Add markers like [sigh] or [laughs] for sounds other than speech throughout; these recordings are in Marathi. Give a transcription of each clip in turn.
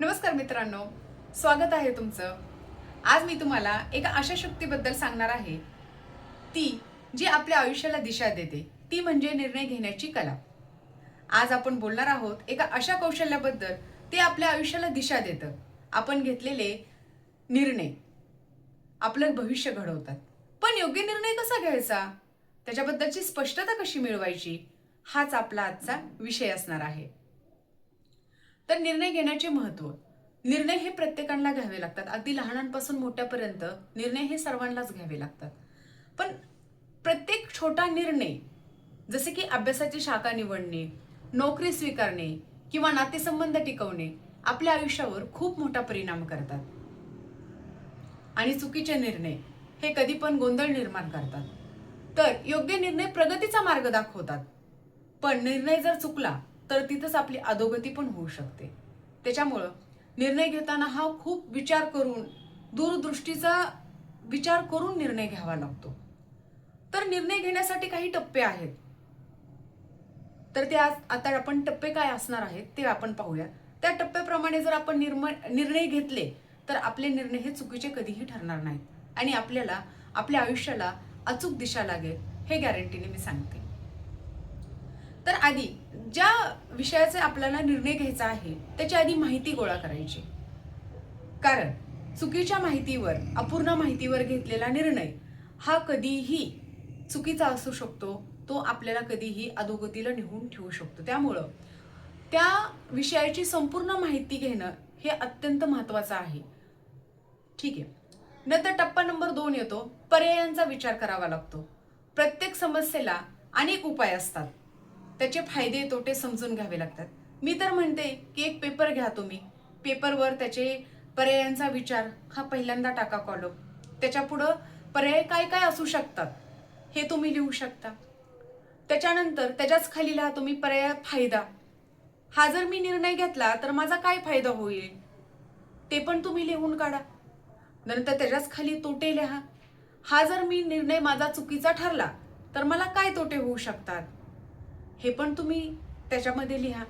नमस्कार मित्रांनो स्वागत आहे तुमचं. आज मी तुम्हाला एका अशा शक्तीबद्दल सांगणार आहे. ती जी आपल्या आयुष्याला दिशा देते ती म्हणजे निर्णय घेण्याची कला. आज आपण बोलणार आहोत एका अशा कौशल्याबद्दल ते आपल्या आयुष्याला दिशा देतं. आपण घेतलेले निर्णय. आपलं भविष्य घडवतात. पण योग्य निर्णय कसा घ्यायचा? त्याच्याबद्दलची स्पष्टता कशी मिळवायची? हाच आपला आजचा विषय असणार आहे. तर निर्णय घेण्याचे महत्त्व. निर्णय हे प्रत्येकाला घ्यावे लागतात. अगदी लहानांपासून मोठ्यापर्यंत निर्णय हे सर्वांनाच घ्यावे लागतात. पण प्रत्येक छोटा निर्णय जसे की अभ्यासाची शाखा निवडणे नोकरी स्वीकारणे किंवा नातेसंबंध टिकवणे आपल्या आयुष्यावर खूप मोठा परिणाम करतात. आणि चुकीचे निर्णय हे कधी पण गोंधळ निर्माण करतात. तर योग्य निर्णय प्रगतीचा मार्ग दाखवतात. पण निर्णय जर चुकला तर तिथंच आपली अधोगती पण होऊ शकते. त्याच्यामुळं निर्णय घेताना हा खूप विचार करून दूरदृष्टीचा विचार करून निर्णय घ्यावा लागतो. तर निर्णय घेण्यासाठी काही टप्पे आहेत. तर ते आज आता आपण टप्पे काय असणार आहेत ते आपण पाहूया त्या टप्प्याप्रमाणे जर आपण निर्म निर्णय घेतले तर आपले निर्णय हे चुकीचे कधीही ठरणार नाहीत. आणि आपल्याला आपल्या आयुष्याला अचूक दिशा लागेल हे गॅरंटीने मी सांगते. तर आधी ज्या विषयाचे आपल्याला निर्णय घ्यायचा आहे त्याच्या आधी माहिती गोळा करायची. कारण चुकीच्या माहितीवर अपूर्ण माहितीवर घेतलेला निर्णय हा कधीही चुकीचा असू शकतो तो आपल्याला कधीही अधोगतीला नेहून ठेवू शकतो. त्यामुळं त्या विषयाची संपूर्ण माहिती घेणं हे अत्यंत महत्त्वाचं आहे. ठीक आहे. नंतर टप्पा नंबर दोन येतो. पर्यायांचा विचार करावा लागतो. प्रत्येक समस्येला अनेक उपाय असतात. त्याचे फायदे तोटे समजून घ्यावे लागतात. मी तर म्हणते की एक पेपर घ्या तुम्ही. पेपरवर त्याचे पर्यायांचा विचार. हा पहिल्यांदा टाका कॉलम त्याच्या पुढं पर्याय काय काय असू शकतात हे तुम्ही लिहू शकता. त्याच्यानंतर त्याच्याच खाली लिहा तुम्ही पर्याय फायदा. हा जर मी निर्णय घेतला तर माझा काय फायदा होईल? ते पण तुम्ही लिहून काढा. नंतर त्याच्याच खाली तोटे लिहा. हा जर मी निर्णय माझा चुकीचा ठरला तर मला काय तोटे होऊ शकतात? हे पण तुम्ही त्याच्यामध्ये लिहा.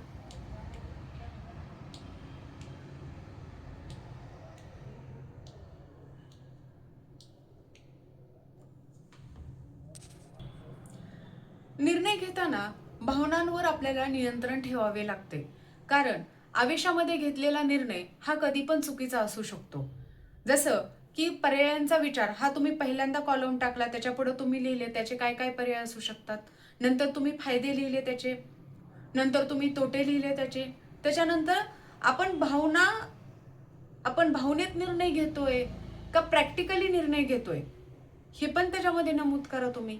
निर्णय घेताना भावनांवर आपल्याला नियंत्रण ठेवावे लागते. कारण आवेशामध्ये घेतलेला निर्णय हा कधी पण चुकीचा असू शकतो. जसं की पर्यायांचा विचार हा तुम्ही पहिल्यांदा कॉलम टाकला त्याच्या पुढे तुम्ही लिहिले त्याचे काय काय पर्याय असू शकतात? नंतर तुम्ही फायदे लिहिले त्याचे नंतर तुम्ही तोटे लिहिले त्याचे. त्याच्यानंतर आपण भावना आपण भावनेत निर्णय घेतोय का प्रॅक्टिकली निर्णय घेतोय? हे पण त्याच्यामध्ये नमूद करा तुम्ही.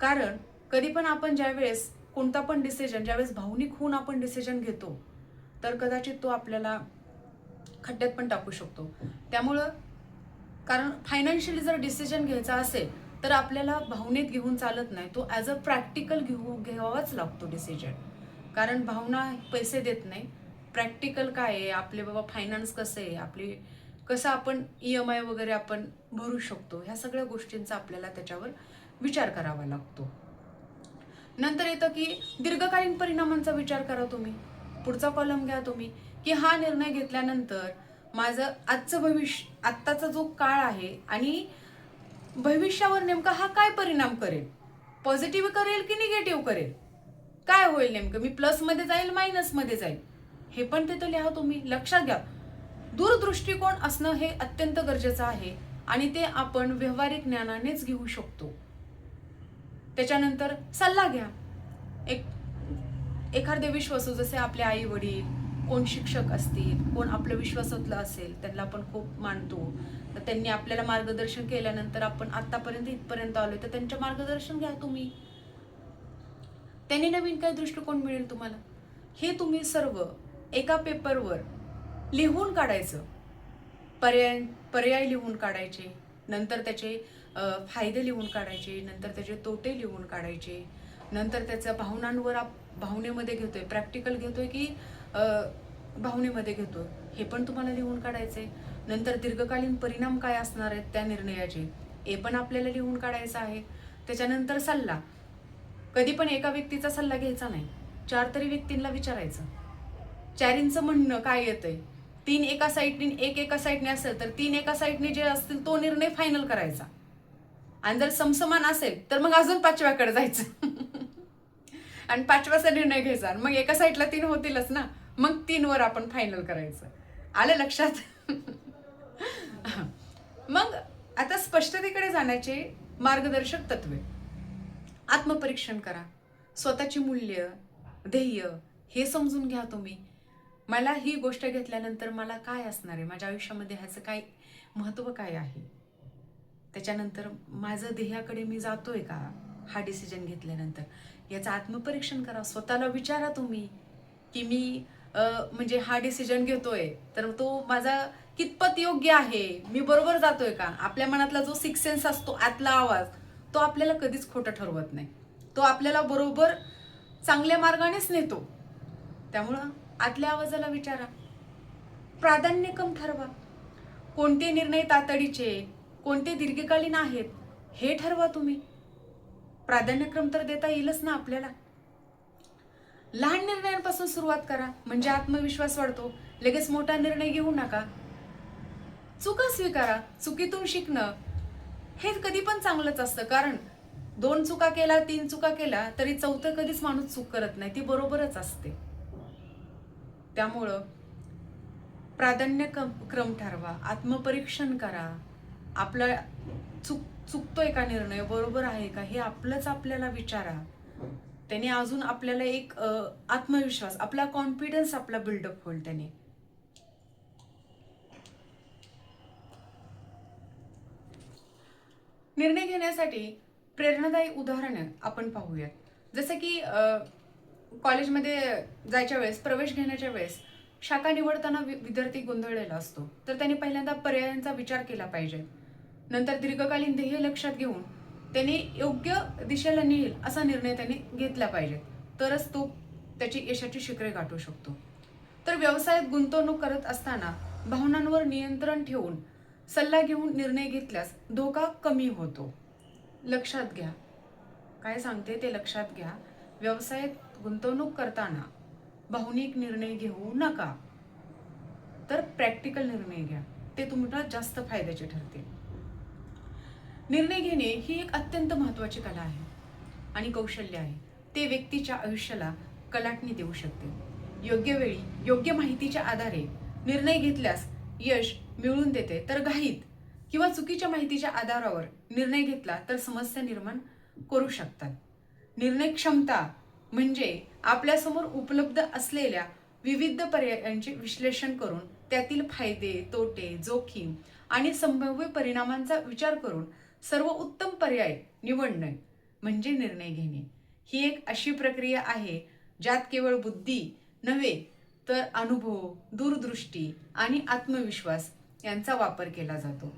कारण कधी पण आपण ज्यावेळेस कोणता पण डिसिजन ज्यावेळेस भावनिक होऊन आपण डिसिजन घेतो तर कदाचित तो आपल्याला खड्ड्यात पण टाकू शकतो. त्यामुळं कारण फायनान्शियली जर डिसिजन घ्यायचा असेल तर आपल्याला भावनेत घेऊन चालत नाही. तो ॲज अ प्रॅक्टिकल घेऊ घ्यावाच लागतो डिसिजन कारण भावना पैसे देत नाही. प्रॅक्टिकल काय आहे? आपले बाबा फायनान्स कसं आहे? आपले कसं आपण ई एम आय वगैरे आपण भरू शकतो? ह्या सगळ्या गोष्टींचा आपल्याला त्याच्यावर विचार करावा लागतो. नंतर येतं की दीर्घकालीन परिणामांचा विचार करा तुम्ही. पुढचा कॉलम घ्या तुम्ही. की हा निर्णय घेतल्यानंतर माझं आजचं भविष्य आत्ताचा जो काळ आहे आणि भविष्यावर नेमका हा काय परिणाम करेल? पॉझिटिव्ह करेल की निगेटिव्ह करेल? काय होईल नेमकं? मी प्लसमध्ये जाईल मायनसमध्ये जाईल? हे पण तिथं लिहा तुम्ही. लक्षात घ्या. दूरदृष्टिकोन असणं हे अत्यंत गरजेचं आहे आणि ते आपण व्यवहारिक ज्ञानानेच घेऊ शकतो. त्याच्यानंतर सल्ला घ्या. एक एखादे विश्वासू जसे आपले आई वडील कोण शिक्षक असतील कोण आपलं विश्वासातलं असेल त्यांना आपण खूप मानतो. तर त्यांनी आपल्याला मार्गदर्शन केल्यानंतर आपण आतापर्यंत इथपर्यंत आलो तर त्यांचं मार्गदर्शन घ्या तुम्ही. त्यांनी नवीन काय दृष्टिकोन मिळेल तुम्हाला? हे तुम्ही सर्व एका पेपरवर लिहून काढायचं. पर्याय पर्याय लिहून काढायचे. नंतर त्याचे फायदे लिहून काढायचे. नंतर त्याचे तोटे लिहून काढायचे. नंतर त्याच्या भावनांवर आप भावनेमध्ये घेतोय. प्रॅक्टिकल घेतोय की भावनेमध्ये घेतो हे पण तुम्हाला लिहून काढायचंय. नंतर दीर्घकालीन परिणाम काय असणार आहेत त्या निर्णयाचे हे पण आपल्याला लिहून काढायचं आहे. त्याच्यानंतर सल्ला. कधी पण एका व्यक्तीचा सल्ला घ्यायचा नाही. चार तरी व्यक्तींना विचारायचं. चारींचं म्हणणं काय येतंय? तीन एका साईडने एक एका साईडने असेल तर तीन एका साईडने जे असतील तो निर्णय फायनल करायचा. आणि जर समसमान असेल तर मग अजून पाचव्याकडे जायचं. [laughs] आणि पाचव्याचा निर्णय घ्यायचा आणि मग एका साईडला तीन होतीलच ना मग तीनवर आपण फायनल करायचं. आलं लक्षात? मग आता स्पष्टतेकडे जाण्याचे मार्गदर्शक तत्वे. आत्मपरीक्षण करा. स्वतःची मूल्य ध्येय हे समजून घ्या तुम्ही. मला ही गोष्ट घेतल्यानंतर मला काय असणार आहे? माझ्या आयुष्यामध्ये ह्याचं काय महत्त्व काय आहे? त्याच्यानंतर माझं ध्येयाकडे मी जातोय का? हा डिसिजन घेतल्यानंतर. याचं आत्मपरीक्षण करा स्वतःला विचारा तुम्ही की मी म्हणजे हा डिसिजन घेतोय तर तो माझा कितपत योग्य आहे? मी बरोबर जातोय का? आपल्या मनातला जो सिक्स सेन्स असतो आतला आवाज तो आपल्याला कधीच खोटं ठरवत नाही. तो आपल्याला बरोबर चांगल्या मार्गानेच नेतो. त्यामुळं आतल्या आवाजाला विचारा. प्राधान्यक्रम ठरवा. कोणते निर्णय तातडीचे कोणते दीर्घकालीन आहेत हे ठरवा तुम्ही. प्राधान्यक्रम तर देता येईलच ना आपल्याला? लहान निर्णयांपासून सुरुवात करा म्हणजे आत्मविश्वास वाढतो. लगेच मोठा निर्णय घेऊ नका. चुका स्वीकारा चुकीतून शिकणं हे कधी पण चांगलंच असतं. कारण दोन चुका केला तीन चुका केला तरी चौथं कधीच माणूस चूक करत नाही. ती बरोबरच असते. त्यामुळं प्राधान्य क्रम- ठरवा. आत्मपरीक्षण करा. आपला चुक चुकतोय का निर्णय? बरोबर आहे का? हे आपलंच आपल्याला विचारा. त्याने अजून आपल्याला एक आत्मविश्वास आपला कॉन्फिडन्स आपला बिल्डअप होईल त्याने. निर्णय घेण्यासाठी प्रेरणादायी उदाहरणं आपण पाहूयात. जसं की कॉलेजमध्ये जायच्या वेळेस प्रवेश घेण्याच्या वेळेस शाखा निवडताना विद्यार्थी गोंधळलेला असतो. तर त्यांनी पहिल्यांदा पर्यायांचा विचार केला पाहिजे. नंतर दीर्घकालीन ध्येय लक्षात घेऊन त्याने योग्य दिशेला नेईल असा निर्णय त्याने घेतला पाहिजे. तरच तो त्याची यशाची शिखरे गाठू शकतो. तर व्यवसायात गुंतवणूक करत असताना भावनांवर नियंत्रण ठेवून सल्ला घेऊन निर्णय घेतल्यास धोका कमी होतो. लक्षात घ्या. काय सांगते ते लक्षात घ्या. व्यवसायात गुंतवणूक करताना भावनिक निर्णय घेऊ नका. तर प्रॅक्टिकल निर्णय घ्या. ते तुम्हाला जास्त फायद्याचे ठरतील. निर्णय घेणे ही एक अत्यंत महत्त्वाची कला आहे आणि कौशल्य आहे. ते व्यक्तीच्या आयुष्याला कलाटणी देऊ शकते. योग्य वेळी योग्य माहितीच्या आधारे निर्णय घेतल्यास यश मिळवून देते तर घाईत किंवा चुकीच्या माहितीच्या आधारावर निर्णय घेतला तर समस्या निर्माण करू शकतात. निर्णय क्षमता म्हणजे आपल्यासमोर उपलब्ध असलेल्या विविध पर्यायांचे विश्लेषण करून त्यातील फायदे तोटे जोखीम आणि संभाव्य परिणामांचा विचार करून सर्व उत्तम पर्याय निवडणे म्हणजे निर्णय घेणे. ही एक अशी प्रक्रिया आहे ज्यात केवळ बुद्धी नव्हे तर अनुभव दूरदृष्टी आणि आत्मविश्वास यांचा वापर केला जातो.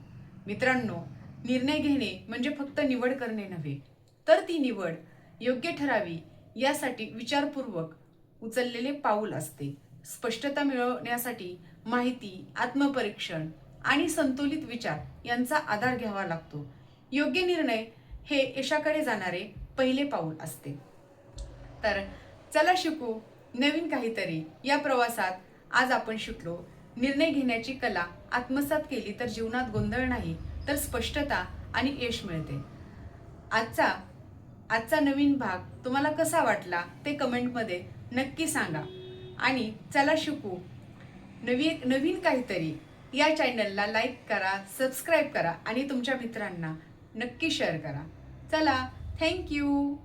मित्रांनो निर्णय घेणे म्हणजे फक्त निवड करणे नव्हे तर ती निवड योग्य ठरावी यासाठी विचारपूर्वक उचललेले पाऊल असते. स्पष्टता मिळवण्यासाठी माहिती आत्मपरीक्षण आणि संतुलित विचार यांचा आधार घ्यावा लागतो. योग्य निर्णय हे यशाकडे जाणारे पहिले पाऊल असते. तर चला शिकू नवीन काहीतरी. या प्रवासात आज आपण शिकलो निर्णय घेण्याची कला आत्मसात केली तर जीवनात गोंधळ नाही तर स्पष्टता आणि यश मिळते. आजचा आजचा नवीन भाग तुम्हाला कसा वाटला ते कमेंटमध्ये नक्की सांगा. आणि चला शिकू नवी नवीन काहीतरी. या चॅनलला लाईक करा सबस्क्राईब करा आणि तुमच्या मित्रांना नक्की शेअर करा. चला थँक्यू